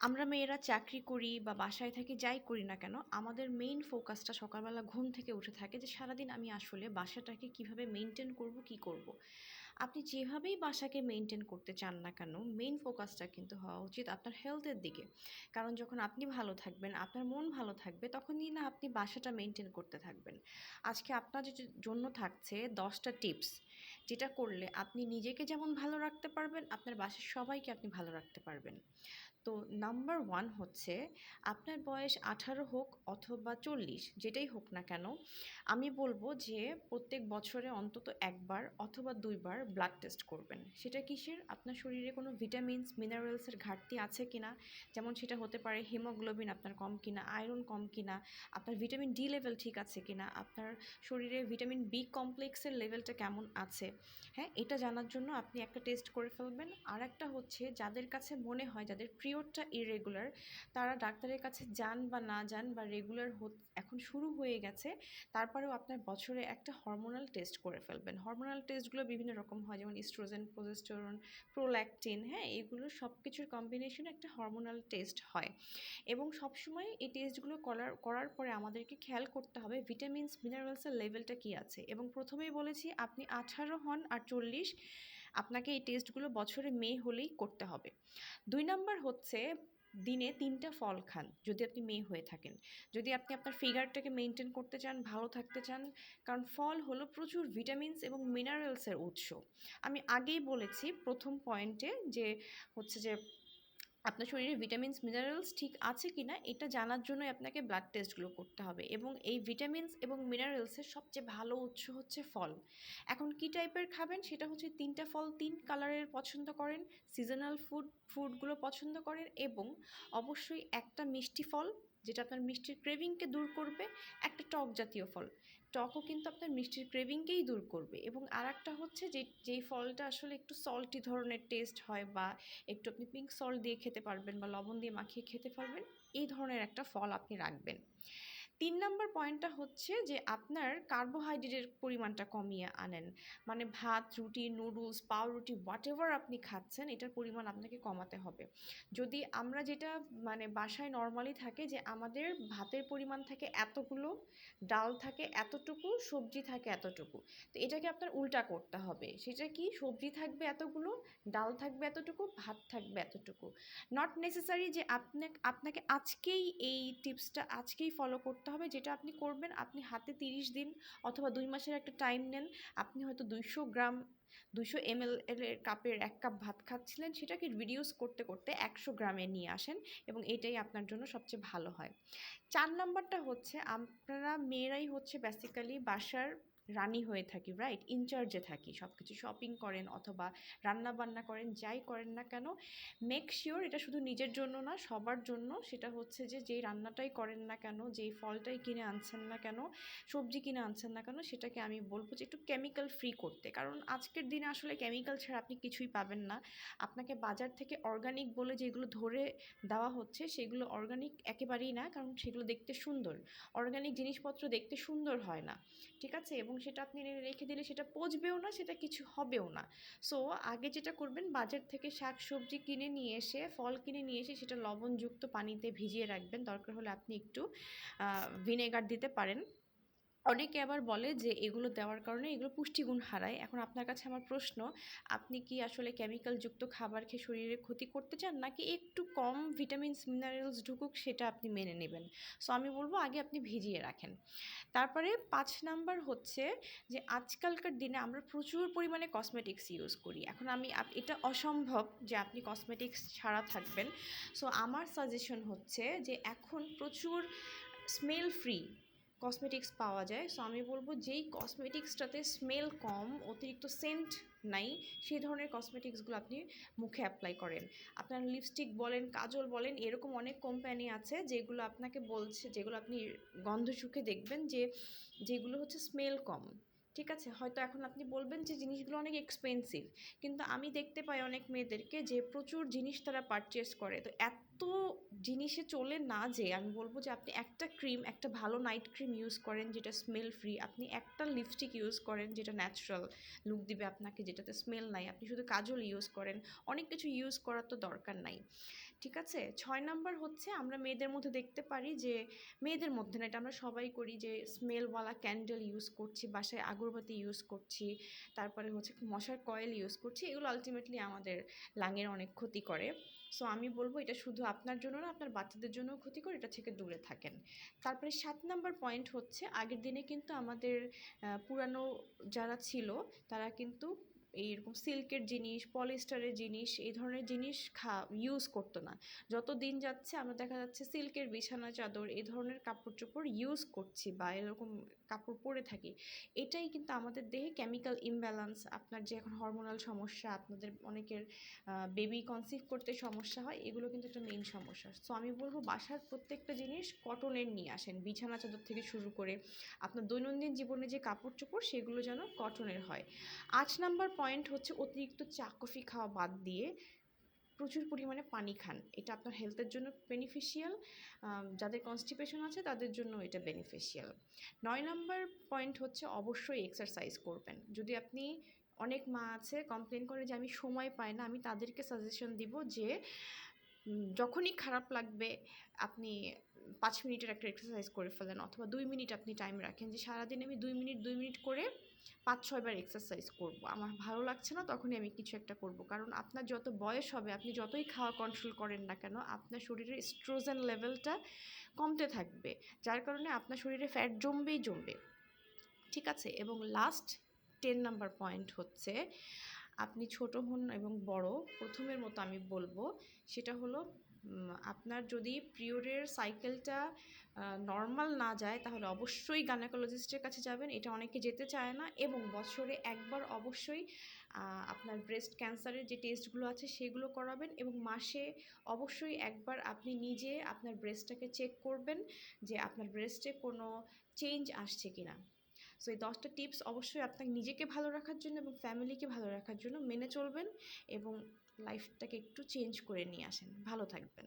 আমরা মেয়েরা চাকরি করি বা বাসায় থাকি, যাই করি না কেন, আমাদের মেইন ফোকাসটা সকালবেলা ঘুম থেকে উঠে থাকে যে সারাদিন আমি আসলে বাসাটাকে কীভাবে মেনটেন করব, কি করব। আপনি যেভাবেই বাসাকে মেনটেন করতে চান না কেন মেইন ফোকাসটা কিন্তু হওয়া উচিত আপনার হেলথের দিকে। কারণ যখন আপনি ভালো থাকবেন, আপনার মন ভালো থাকবে, তখনই না আপনি বাসাটা মেনটেন করতে থাকবেন। আজকে আপনার জন্য থাকছে দশটা টিপস যেটা করলে আপনি নিজেকে যেমন ভালো রাখতে পারবেন, আপনার বাসার সবাইকে আপনি ভালো রাখতে পারবেন। তো নাম্বার ওয়ান হচ্ছে আপনার বয়স আঠারো হোক অথবা চল্লিশ, যেটাই হোক না কেন, আমি বলব যে প্রত্যেক বছরে অন্তত একবার অথবা দুইবার ব্লাড টেস্ট করবেন। সেটা কিসের? আপনার শরীরে কোনো ভিটামিনস মিনারেলসের ঘাটতি আছে কিনা? যেমন সেটা হতে পারে হিমোগ্লোবিন আপনার কম কিনা আয়রন কম কিনা, আপনার ভিটামিন ডি লেভেল ঠিক আছে কিনা, আপনার শরীরে ভিটামিন বি কমপ্লেক্সের লেভেলটা কেমন আছে? হ্যাঁ এটা জানার জন্য আপনি একটা টেস্ট করে ফেলবেন। আর একটা হচ্ছে, যাদের কাছে মনে হয়, যাদের পিরিয়ডটা ইরেগুলার তারা ডাক্তারের কাছে যান বা না যান বা রেগুলার এখন শুরু হয়ে গেছে, তারপরেও আপনার বছরে একটা হরমোনাল টেস্ট করে ফেলবেন। হরমোনাল টেস্টগুলো বিভিন্ন রকম হয়, যেমন ইস্ট্রোজেন প্রোজেস্টোরন প্রোল্যাকটিন হ্যাঁ এগুলো সব কিছুর কম্বিনেশনে একটা হরমোনাল টেস্ট হয়। এবং সবসময় এই টেস্টগুলো করার করার পরে আমাদেরকে খেয়াল করতে হবে ভিটামিনস মিনারেলসের লেভেলটা কী আছে? এবং প্রথমেই বলেছি, আপনি আঠারো হন আর চল্লিশ, আপনাকে এই টেস্টগুলো বছরে মে হলেই করতে হবে। দুই নাম্বার হচ্ছে দিনে তিনটা ফল খান, যদি আপনি মেয়ে হয়ে থাকেন। যদি আপনি আপনার ফিগারটাকে মেনটেন করতে চান, ভালো থাকতে চান, কারণ ফল হলো প্রচুর ভিটামিনস এবং মিনারেলসের উৎস। আমি আগেই বলেছি প্রথম পয়েন্টে যে হচ্ছে যে আপনার শরীরে ভিটামিনস মিনারেলস ঠিক আছে কি না এটা জানার জন্যই আপনাকে ব্লাড টেস্টগুলো করতে হবে। এবং এই ভিটামিনস এবং মিনারেলসের সবচেয়ে ভালো উৎস হচ্ছে ফল। এখন কি টাইপের খাবেন? সেটা হচ্ছে তিনটা ফল তিন কালারের পছন্দ করেন সিজনাল ফুড ফুডগুলো পছন্দ করেন এবং অবশ্যই একটা মিষ্টি ফল যেটা আপনার মিষ্টির ক্রেভিংকে দূর করবে, একটা টক জাতীয় ফল। টকও কিন্তু আপনার মিষ্টির ক্রেভিংকেই দূর করবে। এবং আর একটা হচ্ছে যে, যেই ফলটা আসলে একটু সল্টি ধরনের টেস্ট হয় বা একটু আপনি পিঙ্ক সল্ট দিয়ে খেতে পারবেন বা লবণ দিয়ে মাখিয়ে খেতে পারবেন, এই ধরনের একটা ফল আপনি রাখবেন। তিন নম্বর পয়েন্টটা হচ্ছে যে আপনার কার্বোহাইড্রেটের পরিমাণটা কমিয়ে আনেন। মানে ভাত, রুটি নুডলস পাউরুটি হোয়াট এভার আপনি খাচ্ছেন, এটার পরিমাণ আপনাকে কমাতে হবে। যদি আমরা যেটা মানে বাসায় নর্মালি থাকে যে আমাদের ভাতের পরিমাণ থাকে এতগুলো, ডাল থাকে এতটুকু, সবজি থাকে এতটুকু, তো এটাকে আপনার উল্টা করতে হবে। সেটা কি? সবজি থাকবে এতগুলো, ডাল থাকবে এতটুকু, ভাত থাকবে এতটুকু। নট নেসেসারি যে আপনাকে আপনাকে আজকেই এই টিপসটা আজকেই ফলো করতে হবে যেটা আপনি করবেন। আপনি হাতে তিরিশ দিন অথবা দুই মাসের একটা টাইম নেন। আপনি হয়তো দুইশো গ্রাম দুশো এম এর কাপের এক কাপ ভাত খাচ্ছিলেন, সেটাকে রিডিউস করতে করতে একশো গ্রামে নিয়ে আসেন এবং এটাই আপনার জন্য সবচেয়ে ভালো হয়। চার নাম্বারটা হচ্ছে, আপনারা মেয়েরাই হচ্ছে বেসিক্যালি বাসার রানি হয়ে থাকি রাইট ইনচার্জে থাকি। সব কিছু শপিং করেন অথবা রান্না বান্না করেন, যাই করেন না কেন মেক শিওর এটা শুধু নিজের জন্য না, সবার জন্য। সেটা হচ্ছে যে, যেই রান্নাটাই করেন না কেন, যেই ফলটাই কিনে আনছেন না কেন, সবজি কিনে আনছেন না কেন, সেটাকে আমি বলব যে, একটু কেমিক্যাল ফ্রি করতে। কারণ আজকের দিনে আসলে কেমিক্যাল ছাড়া আপনি কিছুই পাবেন না। আপনাকে বাজার থেকে অর্গানিক বলে যেগুলো ধরে দেওয়া হচ্ছে, সেগুলো অর্গানিক একেবারেই না, কারণ সেগুলো দেখতে সুন্দর। অর্গানিক জিনিসপত্র দেখতে সুন্দর হয় না। ঠিক আছে? এবং সেটা আপনি রেখে দিলে সেটা পচবেও না, সেটা কিছু হবেও না। সো আগে যেটা করবেন, বাজার থেকে শাক সবজি কিনে নিয়ে এসে, ফল কিনে নিয়ে এসে সেটা লবণযুক্ত পানিতে ভিজিয়ে রাখবেন। দরকার হলে আপনি একটু ভিনেগার দিতে পারেন। অনেকে আবার বলে যে, এগুলো দেওয়ার কারণে এগুলো পুষ্টিগুণ হারায়। এখন আপনার কাছে আমার প্রশ্ন, আপনি কি আসলে কেমিক্যালযুক্ত খাবার খেয়ে শরীরে ক্ষতি করতে চান? নাকি একটু কম ভিটামিনস মিনারেলস ঢুকুক সেটা আপনি মেনে নেবেন? সো আমি বলব আগে আপনি ভিজিয়ে রাখেন। তারপরে পাঁচ নাম্বার হচ্ছে যে, আজকালকার দিনে আমরা প্রচুর পরিমাণে কসমেটিক্স ইউজ করি। এখন আমি এটা অসম্ভব যে আপনি কসমেটিক্স ছাড়া থাকবেন। সো আমার সাজেশন হচ্ছে যে, এখন প্রচুর স্মেল ফ্রি কসমেটিক্স পাওয়া যায়। সো আমি বলব যেই কসমেটিক্সটাতে স্মেল কম, অতিরিক্ত সেন্ট নাই, সেই ধরনের কসমেটিক্সগুলো আপনি মুখে অ্যাপ্লাই করেন। আপনার লিপস্টিক বলেন, কাজল বলেন, এরকম অনেক কোম্পানি আছে যেগুলো আপনাকে বলছে, যেগুলো আপনি গন্ধ সুখে দেখবেন যে, যেগুলো হচ্ছে স্মেল কম। ঠিক আছে? হয়তো এখন আপনি বলবেন যে জিনিসগুলো অনেক এক্সপেন্সিভ কিন্তু আমি দেখতে পাই অনেক মেয়েদেরকে যে প্রচুর জিনিস তারা পারচেস করে। তো এত জিনিসে চলে না যে আমি বলব যে আপনি একটা ক্রিম একটা ভালো নাইট ক্রিম ইউজ করেন যেটা স্মেল ফ্রি আপনি একটা লিপস্টিক ইউজ করেন যেটা ন্যাচারাল লুক দিবে আপনাকে যেটাতে স্মেল নাই, আপনি শুধু কাজল ইউজ করেন, অনেক কিছু ইউজ করার তো দরকার নাই। ঠিক আছে? ছয় নাম্বার হচ্ছে আমরা মেয়েদের মধ্যে দেখতে পারি যে, মেয়েদের মধ্যে না, এটা আমরা সবাই করি যে স্মেলওয়ালা ক্যান্ডেল ইউজ করছি, বাসায় আগরবাতি ইউজ করছি, তারপরে হচ্ছে মশার কয়েল ইউজ করছি, এগুলো আলটিমেটলি আমাদের লাঙের অনেক ক্ষতি করে। সো আমি বলব এটা শুধু আপনার জন্য না, আপনার বাচ্চাদের জন্যও ক্ষতিকর এটা থেকে দূরে থাকেন। তারপরে সাত নাম্বার পয়েন্ট হচ্ছে, আগের দিনে কিন্তু আমাদের পুরানো যারা ছিল, তারা কিন্তু এইরকম সিল্কের জিনিস, পলিস্টারের জিনিস, এই ধরনের জিনিস খা ইউজ করতো না। যত দিন যাচ্ছে, আমরা দেখা যাচ্ছে সিল্কের বিছানা, চাদর, এই ধরনের কাপড় চোপড় ইউজ করছি বা এরকম কাপড় পরে থাকি। এটাই কিন্তু আমাদের দেহে কেমিক্যাল ইমব্যালেন্স আপনার যে এখন হরমোনাল সমস্যা, আপনাদের অনেকের বেবি কনসিভ করতে সমস্যা হয়, এগুলো কিন্তু একটা মেইন সমস্যা। সো আমি বলব বাসার প্রত্যেকটা জিনিস কটনের নিয়ে আসেন, বিছানা চাদর থেকে শুরু করে আপনার দৈনন্দিন জীবনে যে কাপড় চোপড় সেগুলো যেন কটনের হয়। আট নাম্বার পয়েন্ট হচ্ছে অতিরিক্ত চা কফি খাওয়া বাদ দিয়ে প্রচুর পরিমাণে পানি খান। এটা আপনার হেলথের জন্য বেনিফিশিয়াল যাদের কনস্টিপেশন আছে তাদের জন্য এটা বেনিফিশিয়াল নয় নাম্বার পয়েন্ট হচ্ছে অবশ্যই এক্সারসাইজ করবেন। যদি আপনি অনেক মা আছে কমপ্লেন করে যে, আমি সময় পাই না, আমি তাদেরকে সাজেশন দিব যে যখনই খারাপ লাগবে, আপনি পাঁচ মিনিটের একটা এক্সারসাইজ করে ফেলেন অথবা দুই মিনিট আপনি টাইম রাখেন যে, সারাদিন আমি দুই মিনিট দুই মিনিট করে পাঁচ ছয়বার এক্সারসাইজ করব। আমার ভালো লাগছে না, তখনই আমি কিছু একটা করব। কারণ আপনার যত বয়স হবে, আপনি যতই খাওয়া কন্ট্রোল করেন না কেন, আপনার শরীরের স্ট্রোজেন লেভেলটা কমতে থাকবে। যার কারণে আপনার শরীরে ফ্যাট জমবেই জমবে। ঠিক আছে? এবং লাস্ট টেন নাম্বার পয়েন্ট হচ্ছে, আপনি ছোট হন এবং বড়, প্রথমের মতো আমি বলব, সেটা হলো আপনার যদি পিরিয়ডের সাইকেলটা নর্মাল না যায়, তাহলে অবশ্যই গানাকোলজিস্টের কাছে যাবেন। এটা অনেকে যেতে চায় না এবং বছরে একবার অবশ্যই আপনার ব্রেস্ট ক্যান্সারের যে টেস্টগুলো আছে, সেগুলো করাবেন এবং মাসে অবশ্যই একবার আপনি নিজে আপনার ব্রেস্টটাকে চেক করবেন যে আপনার ব্রেস্টে কোনো চেঞ্জ আসছে কিনা। সো এই দশটা টিপস অবশ্যই আপনাকে নিজেকে ভালো রাখার জন্য এবং ফ্যামিলিকে ভালো রাখার জন্য মেনে চলবেন এবং লাইফটাকে একটু চেঞ্জ করে নিয়ে আসেন। ভালো থাকবেন।